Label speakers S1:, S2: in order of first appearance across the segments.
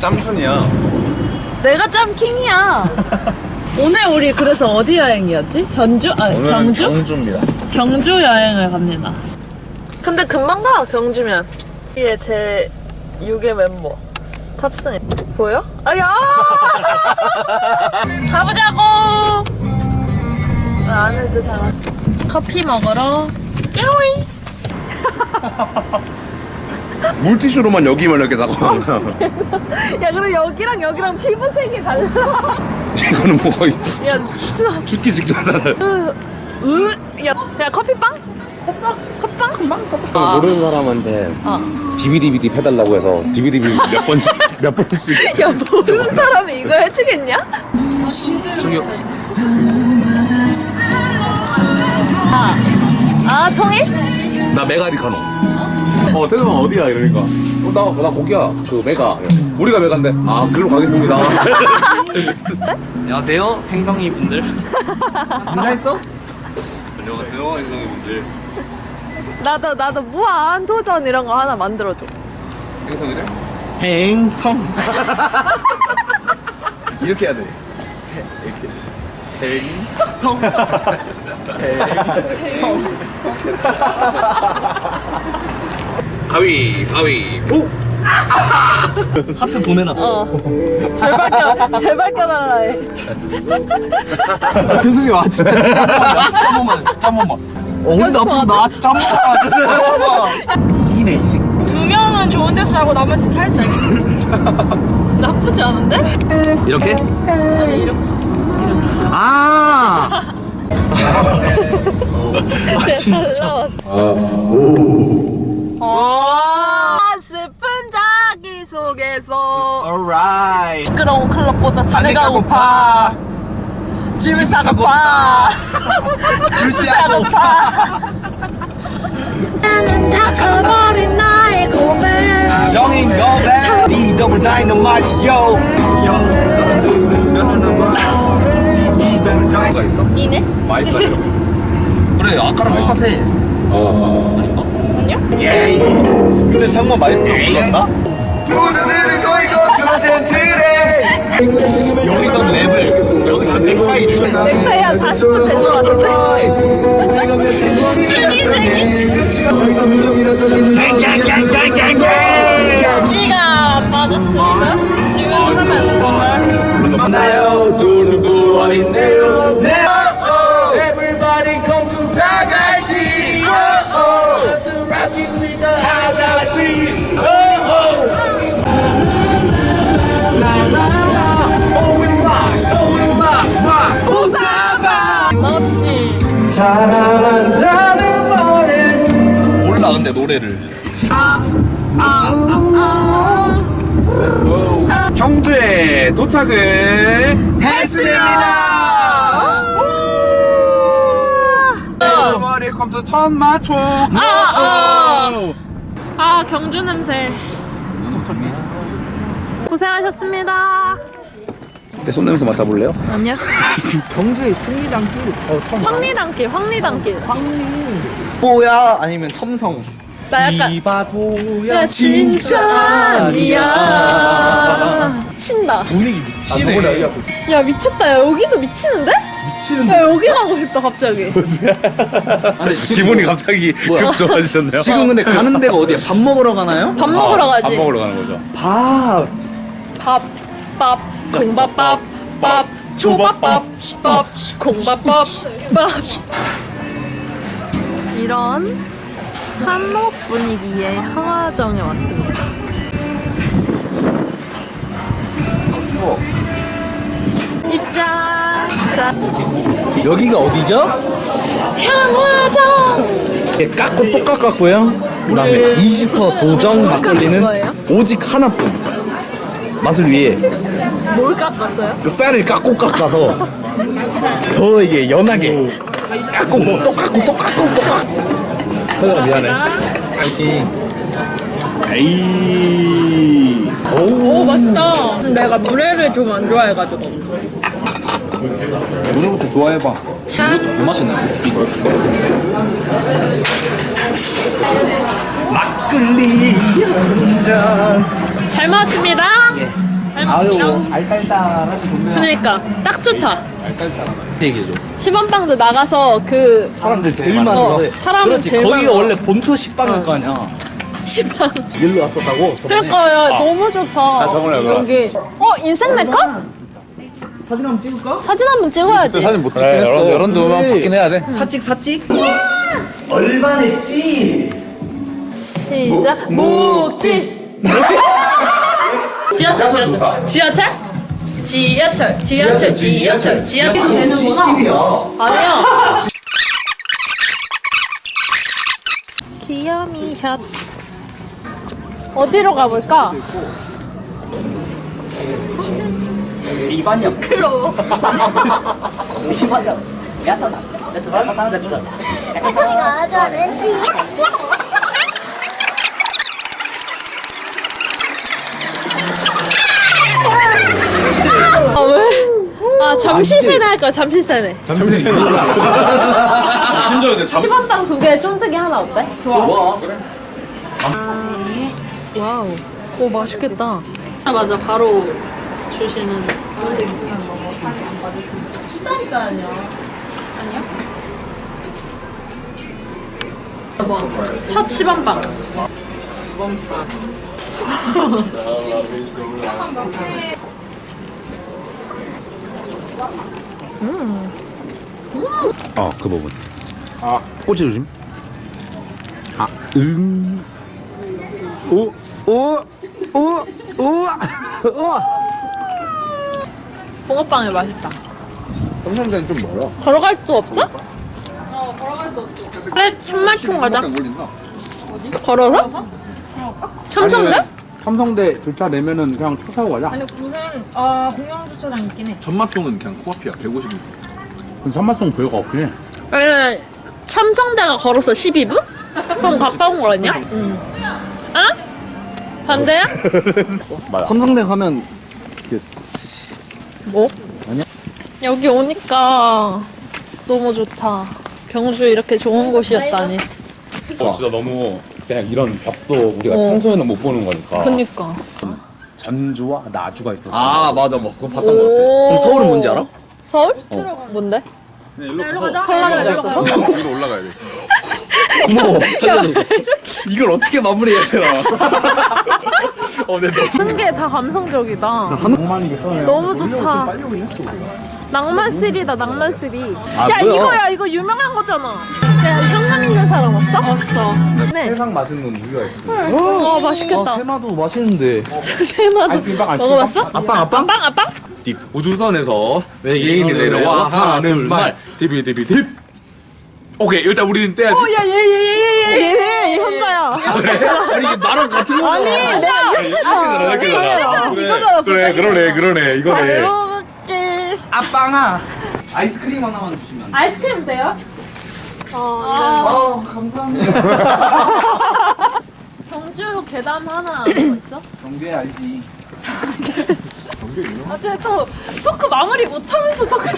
S1: 짬순이야.
S2: 내가 짬킹이야. 오늘 우리 그래서 어디 여행이었지? 전주? 아
S1: 오늘은
S2: 경주?
S1: 경주입니다.
S2: 경주 여행을 갑니다. 근데 금방 가 경주면. 이게 제 6의 멤버 탑승 보여? 아야! 가보자고. 아, 안 해도 다. 커피 먹으러 뾰이.
S1: 물티슈로만 여기만 이렇게 나고
S2: 야 그럼 여기랑 여기랑 피부색이 달라.
S1: 이거는 뭐 거의
S2: 야 진짜.
S1: 죽기 직전잖아.
S2: 으, 야, 야 커피빵? 커피빵? 커피빵? 금방 커피빵.
S1: 모르는 사람한테
S2: 어.
S1: DVD DVD 해달라고 해서 DVD 몇 번씩 몇 번씩
S2: 야 모르는 사람이 이거 해주겠냐?
S1: 저기
S2: 아, 아 통일?
S1: 나 메가리카노. 어 태동아 어디야 이러니까. 어, 나, 나 거기야. 그 메가. 우리가 메가인데. 아 글로 가겠습니다.
S3: 안녕하세요 행성이 분들. 인사했어?
S1: 안녕하세요 행성이 분들.
S2: 나도 나도 무한 도전 이런 거 하나 만들어줘.
S1: 행성이래?
S3: 행성.
S1: 이렇게 해야 돼.
S3: 성
S1: 가위 가위 보
S3: 하트 보내놨어
S2: 어. 제발 껴, 제발 껴달라 해.
S3: 아, 죄송해요 아 진짜 진짜 한 번만 나 진짜 한 번만 진짜 한 번만 어 오늘도 앞으로 나 진짜 한 번만 진짜 한 번만 이네 이식
S2: 두 명은 좋은 데서 자고 나머지 차에서 자기. 나쁘지 않은데?
S3: 이렇게?
S2: 아니 이렇게.
S3: 아 아, 진짜.
S2: 아, 슬픈 자기
S3: alright.
S2: 시끄러운 클럽보다 자네가 고파. 짐을 싸고파.
S3: 줄
S2: 싸고파.
S4: 나는 다쳐버린 나의 고백.
S3: 정인 고백. D 더블 다이너마이트 yo.
S1: 가 있어?
S2: 이네?
S1: 마이크가 이렇게
S3: 그래 아까랑 똑같아.
S2: 아니요?
S3: 근데 정말 마이스터 불렀다? 여기서 랩을 여기서 넥타이 주는
S2: 넥타이 한 40분 된 것 같은데? 씨가 안 빠졌으니까 지금 하면 정말
S3: 만나요. 누누구 어린데 사랑한다는 말에 몰라 근데 노래를.
S1: 경주에 도착을
S3: 했습니다.
S1: 머리 컴퓨터 천마초.
S2: 아, 아 경주 냄새. 고생하셨습니다
S1: 내 손냄새 맡아볼래요?
S2: 아니야
S3: 경주의 신리단길? 어 처음
S2: 황리단길 황리단길.
S3: 뭐야 아니면 첨성?
S2: 나 약간
S3: 이바도야.
S2: 야 진짜 아니야. 친다.
S3: 분위기 미치네.
S2: 야 미쳤다. 야 여기도 미치는데?
S3: 미치는데?
S2: 야 여기 가고 싶다 갑자기.
S1: 기분이 갑자기 급 좋아지셨네요.
S3: 지금 근데 가는 데가 어디야? 밥 먹으러 가나요?
S2: 밥 먹으러 가지.
S1: 밥 먹으러 가는 거죠.
S3: 밥.
S2: 밥, 밥, 공밥밥, 밥, 초밥밥, 밥, 공밥밥, 밥. 이런 한옥 분위기의 항화정에 왔습니다. 입장! 자,
S3: 여기가 어디죠?
S2: 향화정!
S3: 깎고 또 깎았고요 그 다음에 20% 도정 막걸리는? 오직 하나뿐 맛을 위해
S2: 뭘 깎았어요?
S3: 그 쌀을 깎고 깎아서 더 이게 연하게 깎고 또 깎고 또 깎고 또 깎고. 그래 미안해. 파이팅. 에이.
S2: 오, 맛있다. 내가 물회를 좀 안 좋아해가지고.
S1: 오늘부터 좋아해봐.
S3: 뭐 맛있네 아유 알딸딸하고 좋네.
S2: 그러니까 딱 좋다.
S3: 얘기해줘.
S2: 시범빵도 나가서 그
S3: 사람들 제일
S2: 어,
S3: 많은데.
S2: 사람은
S3: 그렇지.
S2: 제일
S3: 거기가
S2: 많아.
S3: 원래 본토 식빵일 거 아니야.
S2: 시범.
S3: 일로 왔었다고.
S2: 그러니까 야, 너무 좋다.
S1: 아, 저번에
S2: 이런 게. 어 인생 내 거?
S3: 사진 한번 찍을까?
S2: 사진 한번 찍어야지.
S1: 사진 못 찍긴 했어.
S3: 여러-
S1: 여런도 음악 받긴 해야 돼.
S3: 사찍 사찍. 얼마 냈지?
S2: 시작. 목지. 지하철 지하철. 지하철? 지하철 지하철 지하철 지하철 되는구나.
S3: CCTV야.
S2: 아니야. 귀요미 샷. 어디로 가볼까?
S3: 이반이야.
S2: 클로.
S5: 소리가 저는지
S2: 아 왜? 아 잠시 세네 할 거야 잠시 세네.
S1: 심지어 근데 잠.
S2: 시범빵 두 개, 쫀득이 하나 어때? 좋아.
S3: 와.
S2: 와우. 오 맛있겠다. 아 맞아 바로 주시는 쫀득이. 식다니까 아니야. 아니야? 뭐, 첫 시범빵.
S1: 어, 그 부분. 아, 꼬치 조심. 아, 음. 오, 오, 오, 오, 오.
S2: 붕어빵이 맛있다.
S1: 성남자는 좀 멀어.
S2: 걸어갈 수 없어? 어, 걸어갈 수 없어. 그래, 천마총 가자.
S1: 걸린다.
S2: 걸어서? 첨성대?
S1: 삼성대 주차 내면은 그냥 차 타고 가자.
S6: 아니 무슨 아 공영 주차장 있긴 해.
S7: 전마통은 그냥 코앞이야 150m
S1: 삼마송 별거 없긴 해.
S2: 아니, 첨성대가 걸어서 12분? 그럼 가까운 거 아니야? 응. 아? 반대야?
S3: 삼성대 가면
S2: 뭐? 여기 오니까 너무 좋다. 경주 이렇게 좋은 곳이었다니.
S1: 어, 진짜 너무 그냥 이런 밥도 우리가
S2: 어.
S1: 평소에는 못 보는 거니까.
S2: 그니까.
S1: 전주와 나주가 있었어.
S3: 아 맞아 뭐 그거 봤던 거 같아.
S2: 오.
S3: 그럼 서울은 뭔지 알아?
S2: 서울? 뭔데?
S7: 일로 가서
S2: 설날에 있어서?
S7: 위로 올라가야 돼
S3: 어머 살려줬어. 이걸 어떻게 마무리해야 되나? 어, 내 너무
S2: 모든 게다 감성적이다.
S1: 한국만이겠어.
S2: 너무 좋다. 낭만 쓰리다, 낭만 쓰리.
S1: 아,
S2: 야,
S1: 뭐야?
S2: 이거야, 이거 유명한 거잖아. 야, 현금 있는 사람 없어? 없어. 네.
S1: 세상 맛있는 우유가 있어.
S2: 어, 맛있겠다.
S3: 세마도 맛있는데.
S2: 세마도.
S1: 아이스크림, 아이스크림.
S2: 먹어봤어?
S3: 아빵 아빵?
S2: 아빵, 아빵?
S7: 우주선에서 외계인이 내려와 하는 말 디비 디비 딥 오케이 일단 우리는 떼야지
S2: 어, 야, 얘, 얘, 얘, 얘, 얘, 얘, 얘 혼자야.
S3: 아니 이게 나랑 같은 거.
S2: 아니, 내가 이렇게
S7: 이거잖아 이거잖아 그래 그래 그러네 그러네 이거네
S2: 먹을게.
S3: 아빵아. 아이스크림 하나만 주시면.
S2: 아이스크림 돼요? 어,
S3: 아 감사합니다.
S2: 경주 계단 하나 뭐 있어?
S3: 경계 알지.
S2: 아, 쟤또 토크 마무리 못하면서 토크.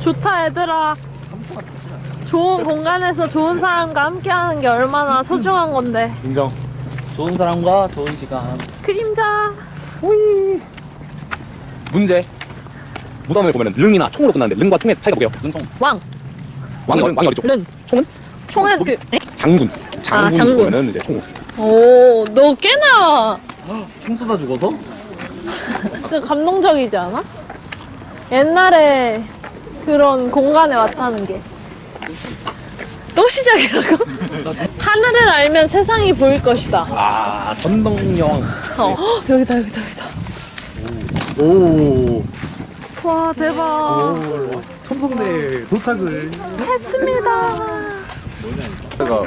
S2: 좋다 얘들아. 좋은 공간에서 좋은 사람과 함께하는 게 얼마나 소중한 건데.
S1: 인정.
S3: 좋은 사람과 좋은 시간.
S2: 그림자.
S1: 문제. 무덤을 보면은 릉이나 총으로 끝나는데 릉과 총의 차이가 뭐예요? 릉총.
S2: 왕.
S1: 왕이 왕이 어디죠?
S2: 른.
S1: 총은?
S2: 총은 그. 에?
S1: 장군. 장군이
S2: 장군.
S1: 보면은 이제 총.
S2: 오, 너 꽤나
S3: 총 쏘다 죽어서?
S2: 진짜 감동적이지 않아? 옛날에 그런 공간에 왔다는 게. 또 시작이라고? 하늘을 알면 세상이 보일 것이다.
S1: 아 선덕령.
S2: 어. 헉, 여기다, 여기다, 여기다.
S1: 오.
S2: 와, 대박.
S1: 첨성대 도착을.
S2: 했습니다.
S7: 내가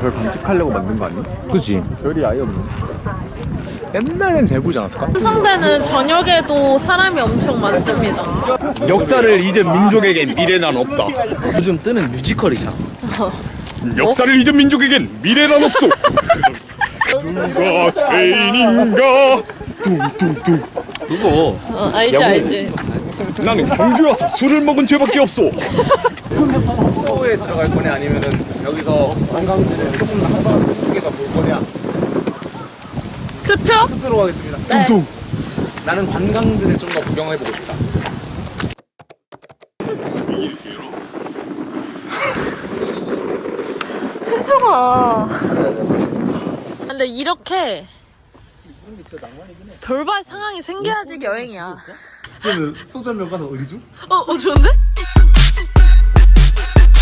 S7: 별 감축하려고 만든 거 아니야?
S1: 그지.
S7: 별이 아예 없네
S1: 옛날엔 잘 보지 않았을까?
S2: 삼성대는 저녁에도 사람이 엄청 많습니다.
S7: 역사를 잊은 민족에겐 미래란 없다
S3: 요즘 뜨는 뮤지컬이잖아.
S7: 역사를 잊은 민족에겐 미래란 없소 누가 죄인인가 뚱뚱뚱 그거
S2: 어, 알지, 알지.
S7: 나는 경주에 와서 술을 먹은 죄밖에 없소
S3: 투표에 들어갈 거냐 아니면은 여기서 관광지를 조금 더 한번 쪽에서 볼 거냐
S2: 투표?
S3: 투표로 가겠습니다.
S2: 네.
S3: 나는 관광지를 좀 더 구경해보고 싶다.
S2: 해줘라. 근데 이렇게 돌발 상황이 생겨야지 여행이야.
S1: 그러면 소주 한병 가서 의리 주?
S2: 어, 어 좋은데?